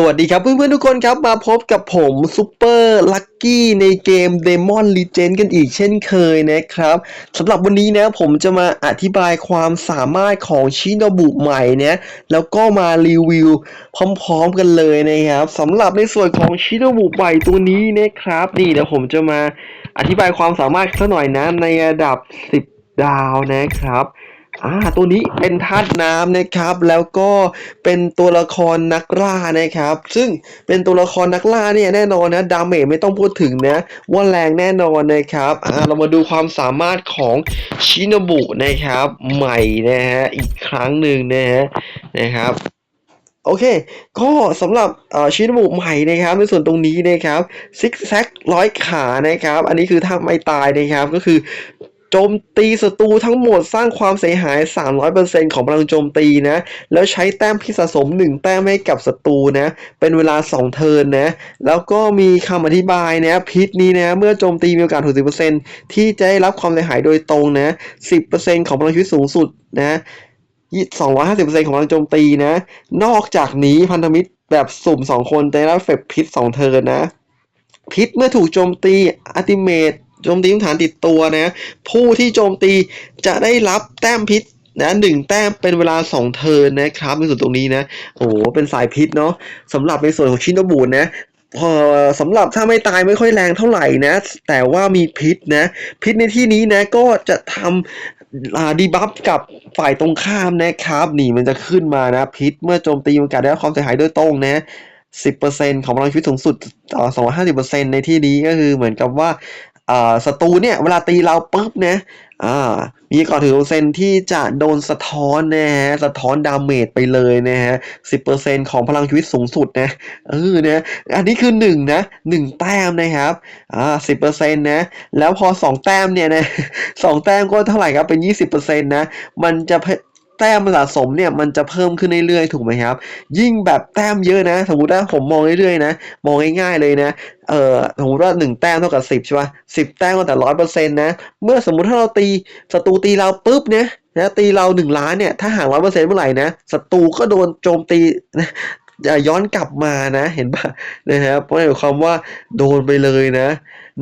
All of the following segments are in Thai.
สวัสดีครับเพื่อนๆทุกคนครับมาพบกับผมซูเปอร์ลักกี้ในเกม Demon Legend กันอีกเช่นเคยนะครับสำหรับวันนี้นะผมจะมาอธิบายความสามารถของชิโนบุใหม่นะแล้วก็มารีวิวพร้อมๆกันเลยนะครับสำหรับในส่วนของชิโนบุใหม่ตัวนี้นะครับ นี่เดี๋ยวผมจะมาอธิบายความสามารถสักหน่อยนะในระดับ 10 ดาวนะครับ อ่าตัวนี้เป็นธาตุน้ำนะครับ แล้วก็เป็นตัวละครนักล่านะครับ ซึ่งเป็นตัวละครนักล่าเนี่ยแน่นอนนะดาเมจไม่ต้องพูดถึงนะว่าแรงแน่นอนนะครับอ่าเรามาดูความสามารถของชินบุนะครับ ใหม่นะฮะอีกครั้งหนึ่งนะฮะนะครับโอเค ก็สำหรับอ่อชิ้นหมูใหม่นะครับ ในส่วนตรงนี้นะครับซิกแซกร้อยขานะครับ อันนี้คือถ้าไม่ตายนะครับ ก็คือ โจมตีศัตรูทั้งหมดสร้างความเสียหาย 300%ของพลังโจมตีนะ แล้วใช้แต้มพิสะสม 1 แต้มให้กับศัตรูนะ เป็นเวลา 2 เทิร์นนะ แล้วก็มีคำอธิบายนะพิษนี้นะเมื่อโจมตีมีโอกาส60%ที่จะได้รับความเสียหายโดยตรงนะ 10%ของพลังชีวิตสูงสุดนะ250%ของพลังโจมตีนะ นอกจากนี้พันธมิตรแบบสุ่ม 2 คนจะได้รับเฟเฟกต์พิษ 2 เทิร์นนะ พิษเมื่อถูกโจมตีอัติเมต โจมตีทุกฐานติดตัวนะผู้ที่โจมตีจะได้รับแต้มพิษนะหนึ่งแต้มเป็นเวลา 2 เทิร์นนะครับในส่วนตรงนี้นะโอ้โหเป็นสายพิษเนาะสำหรับในส่วนของชินโนบุนะพอสำหรับถ้าไม่ตายไม่ค่อยแรงเท่าไหร่นะ แต่ว่ามีพิษนะ พิษในที่นี้นะก็จะทำดีบัฟกับฝ่ายตรงข้ามนะครับ นี่มันจะขึ้นมานะ พิษเมื่อโจมตีมีโอกาสได้รับความเสียหายโดยตรงนะ10%ของพลังชีวิตสูงสุดต่อ250%ในที่นี้ก็คือเหมือนกับว่า ศัตรูเนี่ยเวลาตีเราปุ๊บนะอ่ามีก่อนถึงเปอร์เซนที่จะโดนสะท้อนนะฮะสะท้อนดาเมจไปเลยนะฮะ10%ของพลังชีวิตสูงสุดนะเออนะอันนี้คือ1นะ1แต้มนะครับอ่า10%นนะ แล้วพอ2แต้มเนี่ยนะ2แต้มก็เท่าไหร่ครับเป็นยี่สิบเปอร์เซนะ มันจะแต้มสะสมเนี่ยมันจะเพิ่มขึ้นเรื่อยๆถูกไหมครับ ยิ่งแบบแต้มเยอะนะ สมมติว่าผมมองเรื่อยๆนะ มองง่ายๆเลยนะ เอ่อสมมติว่าหนึ่งแต้มเท่ากับสิบใช่ป่ะสิบแต้มก็แต่ร้อยเปอร์เซ็นต์นะ เมื่อสมมุติถ้าเราตีศัตรูตีเราปุ๊บเนี่ยนะตีเราหนึ่งล้านเนี่ยถ้าห่างร้อยเปอร์เซ็นต์เมื่อไหร่นะศัตรูก็โดนโจมตีนะย้อนกลับมานะเห็นป่ะนะครับเพราะหมายความว่าโดนไปเลยนะ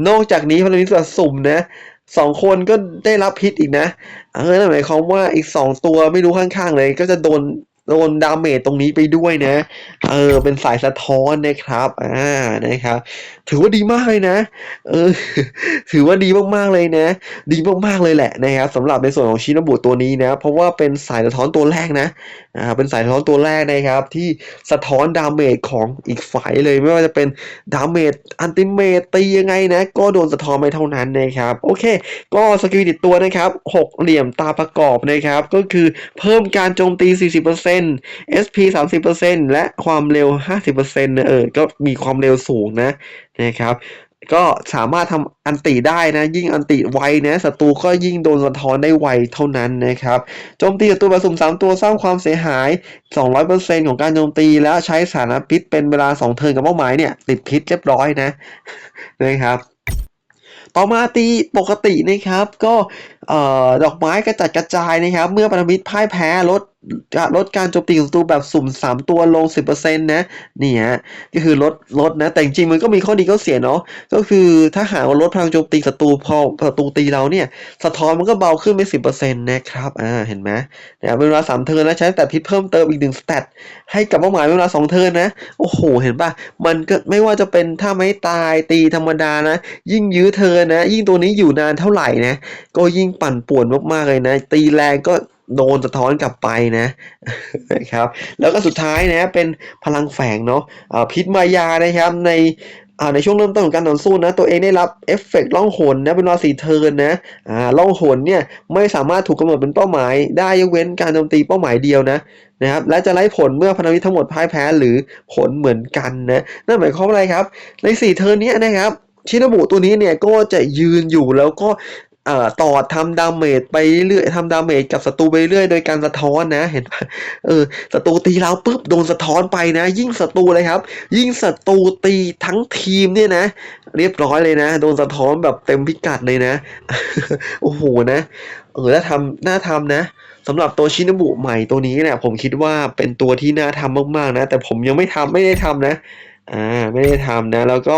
นอกจากนี้พลังวิสะสุ่มนะสองคนก็ได้รับพิษอีกนะเออหมายความว่าอีกสองตัวไม่รู้ข้างๆเลย ก็จะโดน โดนดาเมจตรงนี้ไปด้วยนะ เออ เป็นสายสะท้อนนะครับ อ่า นะครับ ถือว่าดีมากเลยนะ เออ ถือว่าดีมากๆเลยนะ ดีมากๆเลยแหละนะครับสำหรับในส่วนของชินบุตัวนี้นะ เพราะว่าเป็นสายสะท้อนตัวแรกนะ อ่า เป็นสายสะท้อนตัวแรกนะครับ ที่สะท้อนดาเมจของอีกฝ่ายเลยไม่ว่าจะเป็นดาเมจอันติเมตตียังไงนะ ก็โดนสะท้อนไปเท่านั้นนะครับ โอเค ก็สกิลติดตัวนะครับหกเหลี่ยมตาประกอบนะครับ ก็คือเพิ่มการโจมตี 40% SP 30%และความเร็ว 50%นะเออ ก็มีความเร็วสูงนะนะครับ ก็สามารถทำอันติได้นะ ยิ่งอันติไวนะศัตรูก็ยิ่งโดนสะท้อนได้ไวเท่านั้นนะครับ โจมตีศัตรูแบบสุ่ม3 ตัวสร้างความเสียหาย 200%ของการโจมตีแล้วใช้สารพิษเป็นเวลา 2 เทิร์นกับเป้าหมายเนี่ย ติดพิษเรียบร้อยนะนะครับต่อมาตีปกตินะครับ ก็ ดอกไม้กระจัดกระจายนะครับ เมื่อพันธมิตรพ่ายแพ้ลดลดการโจมตีของศัตรูแบบสุ่ม 3 ตัวลง 10%นะนี่ฮะก็คือลดลดนะ แต่จริงมันก็มีข้อดีข้อเสียเนาะก็คือถ้าหากลดพลังโจมตีศัตรูพอศัตรูตีเราเนี่ย สะท้อนมันก็เบาขึ้นไป10%นะครับอ่าเห็นไหมเนี่ยเวลา3เทิร์นแล้วใช้แต่พิษเพิ่มเติมอีก1สเตตให้กับเป้าหมายเวลา2เทิร์นนะโอ้โหเห็นป่ะมันก็ไม่ว่าจะเป็นถ้าไม่ตายตีธรรมดานะ ยิ่งยื้อเทิร์นนะ ยิ่งตัวนี้อยู่นานเท่าไหร่นะก็ยิ่งปั่นป่วนมากๆเลยนะ ตีแรงก็โดนสะท้อนกลับไปนะนะครับ แล้วก็สุดท้ายนะเป็นพลังแฝงเนาะพิษมายานะครับในในช่วงเริ่มต้นของการต่อสู้นะ ตัวเองได้รับเอฟเฟกต์ล่องหนนะเป็นเวาสีเทินนะอ่าล่องหนเนี่ยไม่สามารถถูกกำหนดเป็นเป้าหมาย ได้ยกเว้นการโจมตีเป้าหมายเดียวนะนะครับและจะไล่ผลเมื่อพันธมิตรทั้งหมดพ่ายแพ้หรือผลเหมือนกันนะนั่นหมายความว่าอะไรครับ ในสี่เทิร์นนี้นะครับชินบุตัวนี้เนี่ยก็จะยืนอยู่แล้วก็ เอ่อต่อทำดาเมจไปเรื่อยทำดาเมจกับศัตรูไปเรื่อยโดยการสะท้อนนะ เห็นปะเออศัตรูตีเราปุ๊บโดนสะท้อนไปนะ ยิ่งศัตรูเลยครับ ยิ่งศัตรูตีทั้งทีมเนี่ยนะ เรียบร้อยเลยนะ โดนสะท้อนแบบเต็มพิกัดเลยนะ โอ้โหนะเออน่าทำน่าทำนะสำหรับตัวชินบุใหม่ตัวนี้เนี่ยผมคิดว่าเป็นตัวที่น่าทำมากๆนะ แต่ผมยังไม่ทำไม่ได้ทำนะ อ่าไม่ได้ทำนะ แล้วก็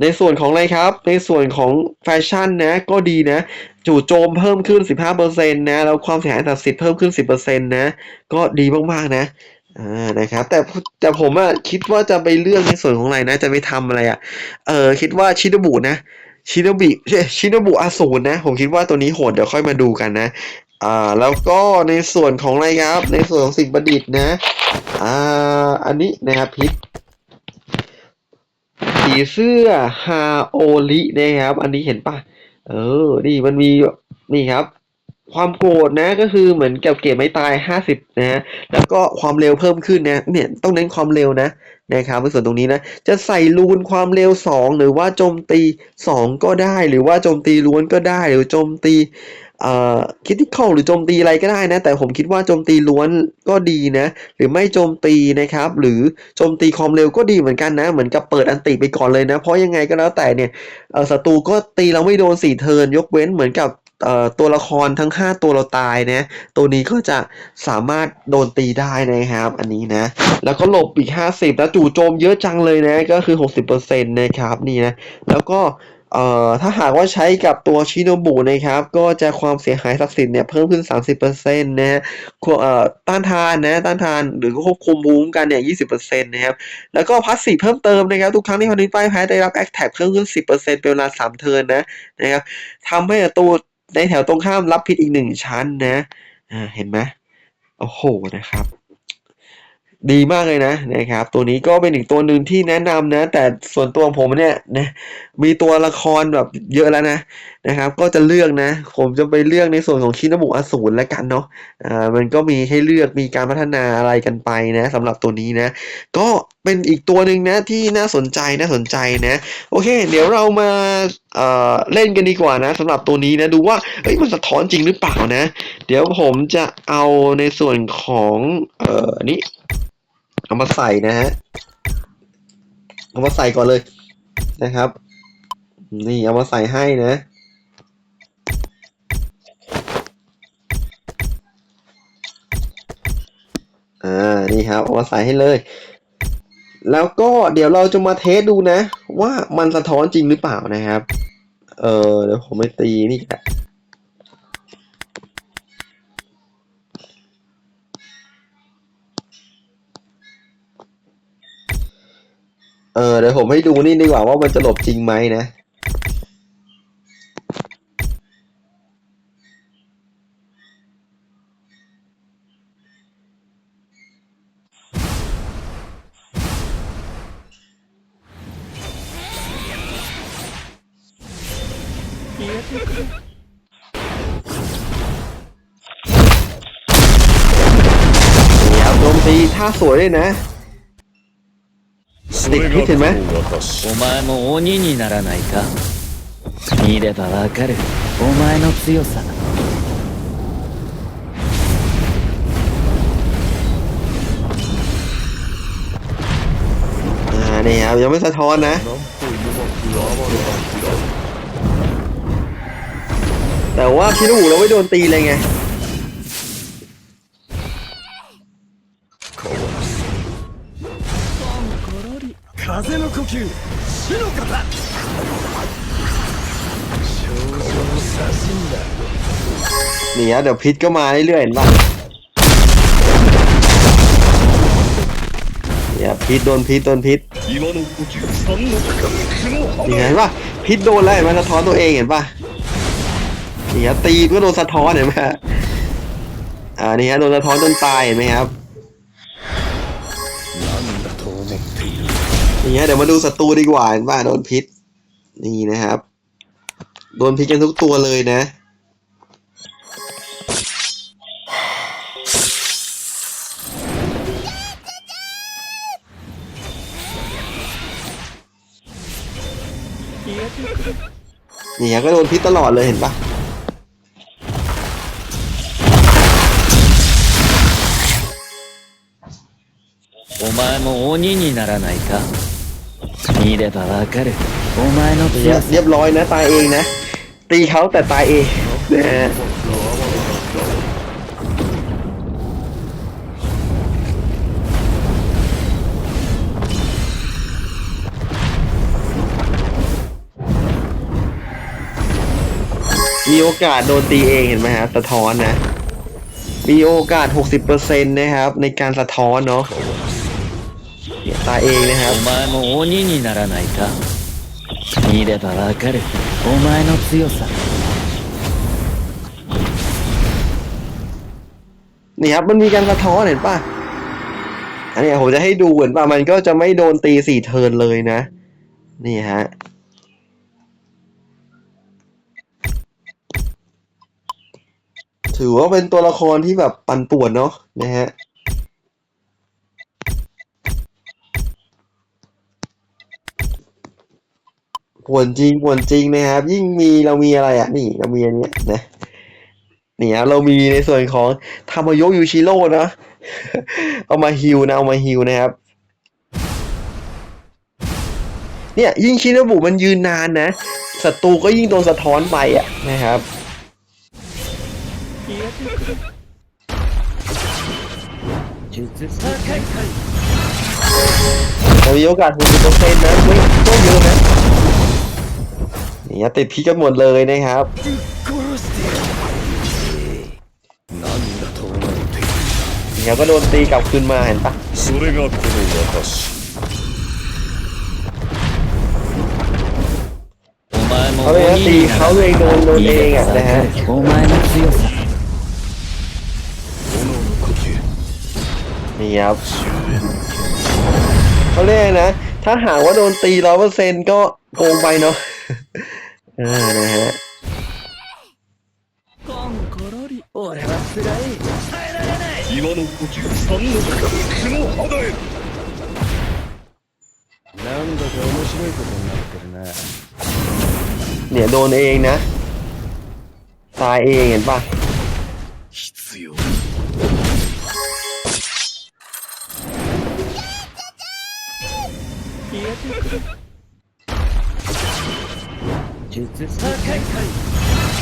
ในส่วนของอะไรครับ ในส่วนของแฟชั่นนะ ก็ดีนะ จู่โจมเพิ่มขึ้น 15%นะ แล้วความเสียหายตัดสิทธิ์เพิ่มขึ้น 10%นะ ก็ดีมากๆนะอ่านะครับ แต่แต่ผมอะคิดว่าจะไปเลือกในส่วนของอะไรนะ จะไปทำอะไรอะเออคิดว่าชินบุนะชินบิชินบุอาสูรนะ ผมคิดว่าตัวนี้โหดเดี๋ยวค่อยมาดูกันนะ อ่า แล้วก็ในส่วนของอะไรครับ ในส่วนของสิ่งประดิษฐ์นะ อ่า อันนี้นะครับพิษ ผีเสื้อฮาโอรินะครับ อันนี้เห็นปะเออ นี่มันมีนี่ครับ ความโกรธนะก็คือเหมือนกับเก็บไม่ตายห้าสิบนะฮะแล้วก็ความเร็วเพิ่มขึ้นนะเนี่ยต้องเน้นความเร็วนะนะครับในส่วนตรงนี้นะ จะใส่ลูนความเร็วสองหรือว่าโจมตีสองก็ได้ หรือว่าโจมตีล้วนก็ได้ หรือโจมตี คิดที่เข้าหรือโจมตีอะไรก็ได้นะ แต่ผมคิดว่าโจมตีล้วนก็ดีนะ หรือไม่โจมตีนะครับ หรือโจมตีความเร็วก็ดีเหมือนกันนะ เหมือนกับเปิดอันติไปก่อนเลยนะ เพราะยังไงก็แล้วแต่เนี่ยศัตรูก็ตีเราไม่โดนสี่เทินยกเว้นเหมือนกับตัวละครทั้ง 5 ตัวเราตายนะ ตัวนี้ก็จะสามารถโดนตีได้นะครับ อันนี้นะ แล้วก็หลบอีก 50 แล้วจู่โจมเยอะจังเลยนะ ก็คือ 60%นะครับนี่นะ แล้วก็ เอ่อถ้าหากว่าใช้กับตัวชิโนบุนะครับ ก็จะความเสียหายศักดิ์สิทธิ์เนี่ยเพิ่มขึ้น 30%นะฮะควเอ่อต้านทานนะต้านทานหรือควบคุมภูมิคุ้มกันเนี่ย 20%นะครับ แล้วก็พาสซีเพิ่มเติมนะครับ ทุกครั้งที่พันธุ์ป้ายแพ้ได้รับแอคแท็กเพิ่มขึ้น 10%เป็นเวลา 3 เทิร์นนะนะครับทำให้ตัวในแถวตรงข้ามรับพิษอีก 1 ชั้นนะอ่าเห็นไหมโอ้โหนะครับ ดีมากเลยนะนะครับ ตัวนี้ก็เป็นอีกตัวหนึ่งที่แนะนำนะ แต่ส่วนตัวผมเนี่ยนะมีตัวละครแบบเยอะแล้วนะนะครับ ก็จะเลือกนะ ผมจะไปเลือกในส่วนของชินบุอสูรแล้วกันเนาะอ่ามันก็มีให้เลือกมีการพัฒนาอะไรกันไปนะสำหรับตัวนี้นะ ก็เป็นอีกตัวหนึ่งนะที่น่าสนใจน่าสนใจนะ โอเค เดี๋ยวเรามา เอ่อเล่นกันดีกว่านะสำหรับตัวนี้นะดูว่าเฮ้ยมันสะท้อนจริงหรือเปล่านะ เดี๋ยวผมจะเอาในส่วนของเอ่อนนี้เอามาใส่นะฮะเอามาใส่ก่อนเลยนะครับ นี่เอามาใส่ให้นะอ่านี่ครับเอามาใส่ให้เลยแล้วก็เดี๋ยวเราจะมาเทสดูนะ ว่ามันสะท้อนจริงหรือเปล่านะครับ เออเดี๋ยวผมไปตีนี่แหละเออเดี๋ยวผมให้ดูนี่ดีกว่าว่ามันจะหลบจริงไหมนะ นี่ครับโจมตีท่าสวยเลยนะ それが見てね私お前も鬼にならないか見ればわかるお前の強さ อ่านี่ครับยังไม่สะท้อนนะ แต่ว่าคิดหูเราไม่โดนตีเลยไง 風の呼吸死の型少女の写真だ นี่ครับเดี๋ยวพิษก็มาเรื่อยๆเห็นป่ะเนี่ยพิษโดนพิษโดนพิษ 今の呼吸三の深み雲 นี่เห็นป่ะพิษโดนแล้วเห็นไหมสะท้อนตัวเองเห็นป่ะ นี่ยรัตีก็โดนสะท้อนเห็นไหมฮะอ่านี่ฮะโดนสะท้อนจนตายเห็นไหมครับนี่ฮะเดี๋ยวมาดูศัตรูดีกว่าเห็นป่ะโดนพิษ นี่นะครับ โดนพิษกันทุกตัวเลยนะนี่ฮะก็โดนพิษตลอดเลยเห็นปะ お前も鬼にならないか見ればわかるお前の強さเรียบร้อยนะตายเองนะ ตีเขาแต่ตายเองนะมีโอกาสโดนตีเองเห็นไหมฮะสะท้อนนะ มีโอกาส 60%นะครับ ในการสะท้อนเนาะ ตายเองนะครับ お前も鬼にならないか見ればわかるお前の強さ นี่ครับมันมีการสะท้อนเห็นป่ะ อันนี้ผมจะให้ดูเห็นป่ะ มันก็จะไม่โดนตีสี่เทิร์นเลยนะ นี่ฮะ ถือว่าเป็นตัวละครที่แบบปั่นป่วนเนาะนะฮะ ป่วนจริงป่วนจริงนะครับ ยิ่งมีเรามีอะไรอะ นี่เรามีอันเนี้ยนะนี่ครับเรามีในส่วนของทามายกยูชิโร่นะ เอามาฮิวนะ เอามาฮิวนะครับ เนี่ยยิ่งชินบุมันยืนนานนะศัตรูก็ยิ่งโดนสะท้อนไปอะนะครับ術แต่มีโอกาสหกสิบเปอร์เซ็นต์นะไม่ก็เยอะนะ เนี่ยติดพี่กันหมดเลยนะครับเนี่ยก็โดนตีกลับคืนมาเห็นปะเขาเลยตีเขาเลยโดนโดนเองอะนะฮะนี่ครับเขาเรียกนะ ถ้าหากว่าโดนตีร้อยเปอร์เซ็นต์ก็โกงไปเนาะ อ่านะฮะเนี่ยโดนเองนะ ตายเองเห็นปะเฮ้ย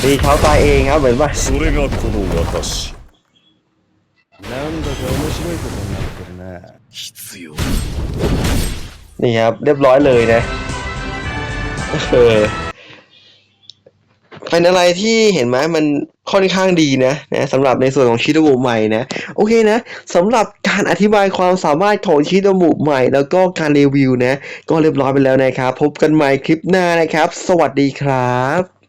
ตีเขาตายเองครับเหมือนปะ それがこの私なんだか面白いことになってるな必要 นี่ครับ เรียบร้อยเลยนะเออเป็นอะไรที่เห็นไหมมัน ค่อนข้างดีนะนะสำหรับในส่วนของชิโดบุใหม่นะโอเคนะสำหรับการอธิบายความสามารถของชิโดบุใหม่ แล้วก็การรีวิวนะ ก็เรียบร้อยไปแล้วนะครับ พบกันใหม่คลิปหน้านะครับ สวัสดีครับ